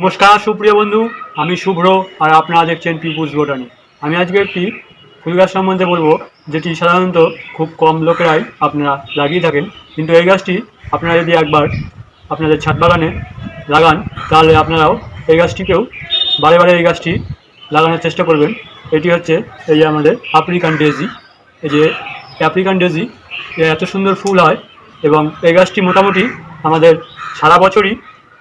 নমস্কার, সুপ্রিয় বন্ধু, আমি শুভ্র আর আপনারা দেখছেন পিপুলস বোটানি আমি আজকে একটি ফুল গাছ সম্বন্ধে বলব, যেটি সাধারণত খুব কম লোকেরাই আপনারা লাগিয়ে থাকেন। কিন্তু এই গাছটি আপনারা যদি একবার আপনাদের ছাদ বাগানে লাগান, তাহলে আপনারাও এই গাছটিকেও বারে বারে এই গাছটি লাগানোর চেষ্টা করবেন। এটি হচ্ছে এই যে আমাদের আফ্রিকান ডেজি এই যে আফ্রিকান ডেজি এত সুন্দর ফুল হয় এবং এই গাছটি মোটামুটি আমাদের সারা বছরই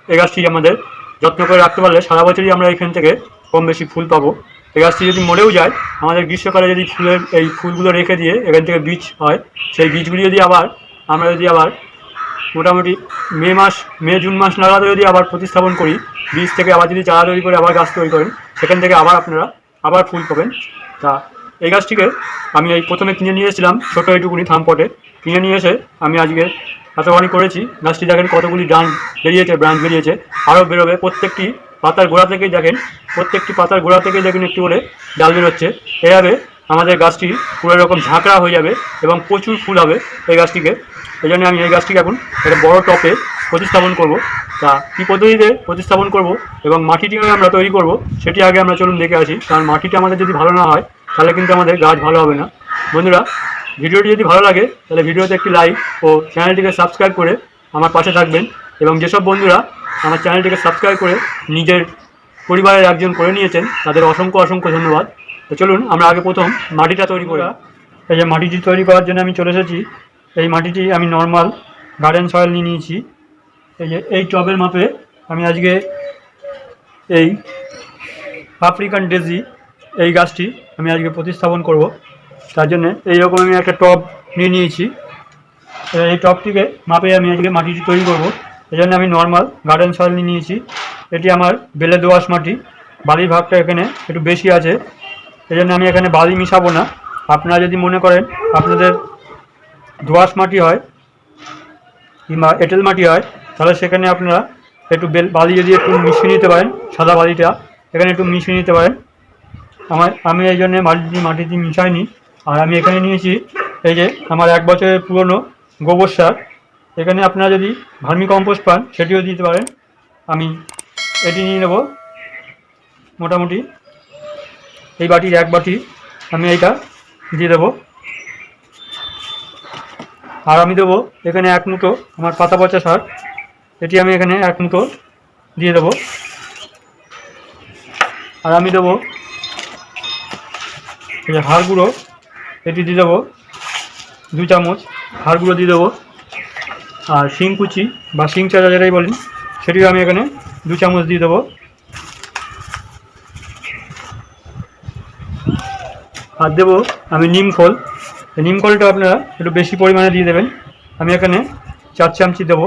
এই গাছটি আমাদের যত্ন করে রাখতে পারলে সারা বছরই আমরা এখান থেকে কম বেশি ফুল পাবো। এই গাছটি যদি মরেও যায়, আমাদের গ্রীষ্মকালে যদি ফুলের এই ফুলগুলো রেখে দিয়ে এখান থেকে বীজ হয়, সেই বীজগুলি যদি আবার, আমরা যদি আবার মোটামুটি মে মাস, মে, জুন মাস নাগাদ যদি আবার প্রতিস্থাপন করি, বীজ থেকে আবার যদি চারা তৈরি করে আবার গাছ তৈরি করেন, সেখান থেকে আবার আপনারা আবার ফুল পাবেন। তা এই গাছটিকে আমি এই প্রথমে কিনে নিয়ে এসেছিলাম ছোটো এইটুকুনি থামপটে। কিনে নিয়ে এসে আমি আজকে এতখানি করেছি। গাছটি দেখেন কতগুলি ডান বেরিয়েছে ব্রাঞ্চ বেরিয়েছে। আরও বেরোবে। প্রত্যেকটি পাতার গোড়া থেকেই দেখেন, প্রত্যেকটি পাতার গোড়া থেকেই দেখেন একটু করে ডাল বেরোচ্ছে। এভাবে আমাদের গাছটি পুরো রকম ঝাঁকড়া হয়ে যাবে এবং প্রচুর ফুল হবে এই গাছটিকে। এই জন্য আমি এই গাছটিকে এখন একটা বড় টপে প্রতিস্থাপন করব। তা কী পদ্ধতিতে প্রতিস্থাপন করব এবং মাটিটি আমরা তৈরি করব, সেটি আগে আমরা চলুন দেখে আসি। কারণ মাটিটা আমাদের যদি ভালো না হয়, তাহলে কিন্তু আমাদের গাছ ভালো হবে না। বন্ধুরা ভিডিওটি যদি ভালো লাগে, তাহলে ভিডিওতে একটি লাইক ও চ্যানেলটিকে সাবস্ক্রাইব করে আমার পাশে থাকবেন। এবং যেসব বন্ধুরা আমার চ্যানেলটিকে সাবস্ক্রাইব করে নিজের পরিবারের একজন করে নিয়েছেন, তাদের অসংখ্য অসংখ্য ধন্যবাদ। তো চলুন, আমরা আগে প্রথম মাটিটা তৈরি করি। এই যে মাটিটি তৈরি করার জন্য আমি চলে এসেছি। এই মাটিটি আমি নর্মাল গার্ডেন সয়েল নিয়ে নিয়েছি। এই যে এই টবের মাপে আমি আজকে এই আফ্রিকান ডেজি এই গাছটি আমি আজকে প্রতিস্থাপন করব। তার জন্য এইরকম আমি একটা টব নিয়ে নিয়েছি। এই টবটিকে মাপে আমি আজকে মাটিটি তৈরি করব। এই জন্য আমি নর্মাল গার্ডেন সয়েল নিয়ে নিয়েছি। এটি আমার বেলে দোআঁশ মাটি। বালির ভাগটা এখানে একটু বেশি আছে। এই জন্য আমি এখানে বালি মিশাবো না। আপনারা যদি মনে করেন আপনাদের দোআঁশ মাটি হয় কিংবা এঁটেল মাটি হয়, তাহলে সেখানে আপনারা একটু বেল, বালি যদি একটু মিশিয়ে নিতে পারেন, সাদা বালিটা, এখানে একটু মিশিয়ে নিতে পারেন। আমার, আমি এই জন্যে মাটি মাটিতে মিশাইনি। আর আমি এখানে নিয়েছি এই যে আমার এক বছরের পুরনো গোবর সার। এখানে আপনারা যদি ভার্মি কম্পোস্ট পান, সেটিও দিতে পারেন। আমি এটি নিয়ে নেব মোটামুটি। এই বাটির এক বাটি আমি এইটা দিয়ে দেবো। আর আমি দেবো এখানে এক মুঠো আমার পাতা পচা সার। এটি আমি এখানে এক মুঠো দিয়ে দেবো। আর আমি দেবো হাড় গুঁড়ো এটি দিয়ে দেবো দু চামচ হাড় গুঁড়ো দিয়ে দেবো। আর শিং কুচি বা শিং চারা যেটাই বলেন, সেটিও আমি এখানে দু চামচ দিয়ে দেবো। আর দেবো আমি নিম খোল। নিম খোলটা আপনারা একটু বেশি পরিমাণে দিয়ে দেবেন। আমি এখানে চার চামচি দেবো।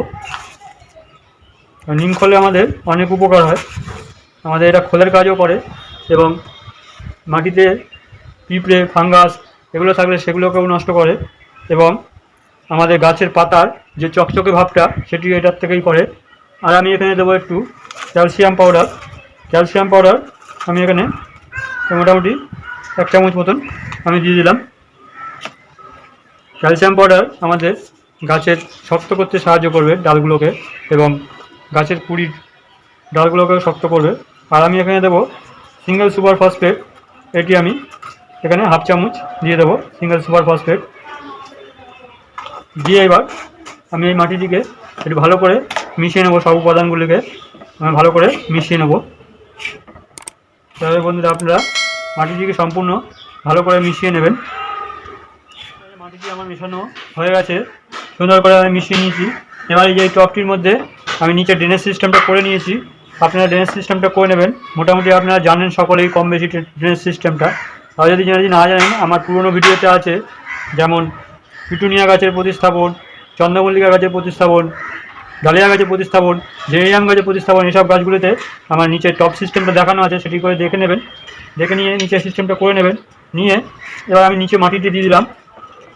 নিম খোলে আমাদের অনেক উপকার হয়। আমাদের এটা খোলের কাজও করে এবং মাটিতে পিঁপড়ে, ফাঙ্গাস এগুলো থাকলে সেগুলোকেও নষ্ট করে এবং আমাদের গাছের পাতার যে চকচকে ভাবটা সেটি এটার থেকেই করে। আর আমি এখানে দেবো একটু ক্যালসিয়াম পাউডার। ক্যালসিয়াম পাউডার আমি এখানে মোটামুটি এক চামচ মতন আমি দিয়ে দিলাম। ক্যালসিয়াম পাউডার আমাদের গাছের শক্ত করতে সাহায্য করবে ডালগুলোকে এবং গাছের কুড়ির ডালগুলোকেও শক্ত করবে। আর আমি এখানে দেবো সিঙ্গেল সুপার ফসফেট, এটি আমি এখানে হাফ চামচ দিয়ে দেবো সিঙ্গেল সুপার ফসফেট। দিয়ে এবার আমি এই মাটিটিকে একটু ভালো করে মিশিয়ে নেব সব উপাদানগুলিকে। আমি ভালো করে মিশিয়ে নেব। তবে বন্ধুরা আপনারা মাটিটিকে সম্পূর্ণ ভালো করে মিশিয়ে নেবেন। মাটিটি আমার মেশানো হয়ে গেছে। সুন্দর করে আমি মিশিয়ে নিয়েছি। এবার এই যে টপটির মধ্যে আমি নিচে ড্রেনেজ সিস্টেমটা করে নিয়েছি। আপনারা ড্রেনেজ সিস্টেমটা করে নেবেন। মোটামুটি আপনারা জানেন সকলেই কম বেশি ড্রেনেজ সিস্টেমটা আর যদি যদি না জানেন, আমার পুরনো ভিডিওতে আছে, যেমন পিটুনিয়া গাছের প্রতিস্থাপন, চন্দ্রমল্লিকা গাছের প্রতিস্থাপন, ডালিয়া গাছের প্রতিস্থাপন, জেরিয়াম গাছের প্রতিস্থাপন এসব গাছগুলোতে আমার নিচে টপ সিস্টেমটা দেখানো আছে, সেটি করে দেখে নেবেন। দেখে নিয়ে নিচের সিস্টেমটা করে নেবেন। নিয়ে এবার আমি নিচে মাটিটি দিয়ে দিলাম,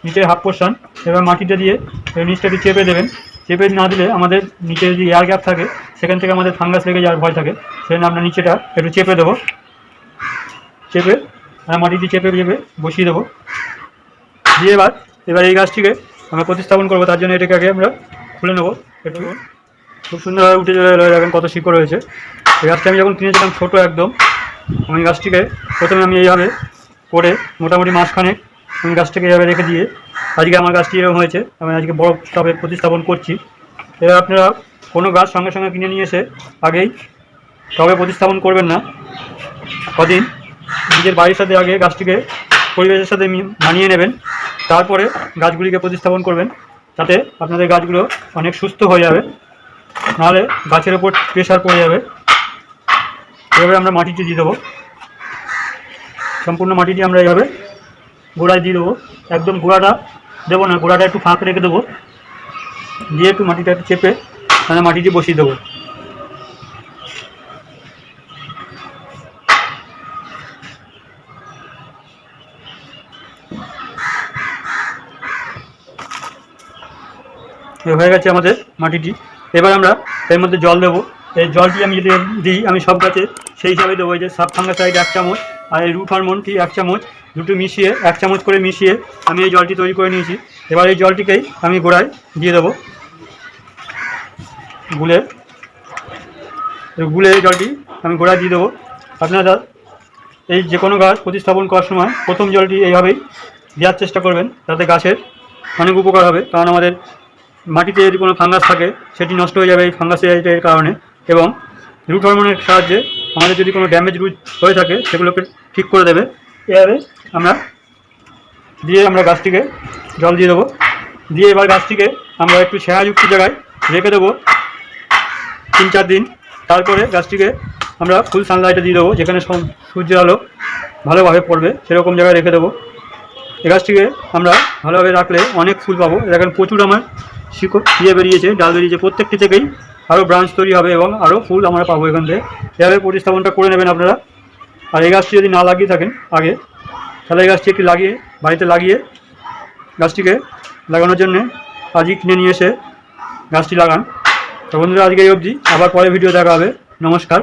নিচের হাফ পোর্শন এবার মাটিটা দিয়ে এবার নিচটা একটু চেপে দেবেন। চেপে না দিলে আমাদের নিচে যদি এয়ার গ্যাপ থাকে, সেখান থেকে আমাদের ফাঙ্গাস লেগে যাওয়ার ভয় থাকে। সেজন্য আমরা নিচেটা একটু চেপে দেবো। চেপে আর মাটিটি চেপে চেপে বসিয়ে দেবো। দিয়ে এবার এবার এই গাছটিকে আমরা প্রতিস্থাপন করব, তার জন্য এটাকে আগে আমরা খুলে নেব। একটু খুব সুন্দরভাবে উঠে চলে দেখেন কত শিকড় রয়েছে এই গাছটা আমি যখন কিনেছিলাম ছোটো একদম, আমি গাছটিকে প্রথমে আমি এইভাবে করে মোটামুটি মাসখানেক আমি গাছটাকে এইভাবে রেখে দিয়ে, আজকে আমার গাছটি এরকম হয়েছে, আমি আজকে বড় টবে প্রতিস্থাপন করছি। এবার আপনারা কোনো গাছ সঙ্গে সঙ্গে কিনে নিয়ে এসে আগেই টবে প্রতিস্থাপন করবেন না। কদিন নিজের বাড়ির সাথে আগে গাছটিকে পরিবেশের সাথে মানিয়ে নেবেন। তারপরে গাছগুলিকে প্রতিস্থাপন করবেন তাতে আপনাদের গাছগুলো অনেক সুস্থ হয়ে যাবে। নাহলে গাছের ওপর প্রেশার পড়ে যাবে। এভাবে আমরা মাটিটি দিয়ে দেবো। সম্পূর্ণ মাটিটি আমরা এইভাবে গোড়ায় দিয়ে দেবো। একদম গোড়াটা দেবো না, গোড়াটা একটু ফাঁক রেখে দেবো। দিয়ে একটু মাটিটা একটু চেপে মানে মাটিটি বসিয়ে দেবো। হয়ে গেছে আমাদের মাটিটি। এবার আমরা এর মধ্যে জল দেবো। এই জলটি আমি যদি দিই, আমি সব গাছে সেই হিসাবে দেবো। যে সাব ফাঙ্গাসাইড এক চামচ আর এই রুট হরমোনটি এক চামচ। দুটো মিশিয়ে, এক চামচ করে মিশিয়ে আমি এই জলটি তৈরি করে নিয়েছি। এবার এই জলটিকেই আমি গোড়ায় দিয়ে দেবো। গুলে গুলে এই জলটি আমি গোড়ায় দিয়ে দেবো। আপনারা এই যে কোনো গাছ প্রতিস্থাপন করার সময় প্রথম জলটি এইভাবেই দেওয়ার চেষ্টা করবেন। তাতে গাছের অনেক উপকার হবে। কারণ আমাদের মাটিতে যদি কোনো ফাঙ্গাস থাকে, সেটি নষ্ট হয়ে যাবে এই ফাঙ্গাসের কারণে এবং রুট হরমোনের সাহায্যে আমাদের যদি কোনো ড্যামেজ রুট হয়ে থাকে, সেগুলোকে ঠিক করে দেবে। এভাবে আমরা দিয়ে আমরা গাছটিকে জল দিয়ে দেবো। দিয়ে এবার গাছটিকে আমরা একটু ছায়াযুক্ত জায়গায় রেখে দেবো তিন চার দিন। তারপরে গাছটিকে আমরা ফুল সানলাইটে দিয়ে দেবো, যেখানে সূর্যের আলো ভালোভাবে পড়বে, সেরকম জায়গায় রেখে দেবো। এই গাছটিকে আমরা ভালোভাবে রাখলে অনেক ফুল পাবো। দেখেন প্রচুর আমার শিকড় ইয়ে বেরিয়েছে, ডাল বেরিয়েছে প্রত্যেকটি থেকেই আরও ব্রাঞ্চ তৈরি হবে এবং আরও ফুল আমরা পাবো এখান থেকে। এভাবে প্রতিস্থাপনটা করে নেবেন আপনারা। আর এই গাছটি যদি না লাগিয়ে থাকেন আগে, তাহলে এই গাছটি একটি লাগিয়ে, বাড়িতে লাগিয়ে গাছটিকে লাগানোর জন্যে আজই কিনে নিয়ে এসে গাছটি লাগান। তো বন্ধুরা, আজকে এই অবধি। আবার পরে ভিডিও দেখা হবে। নমস্কার।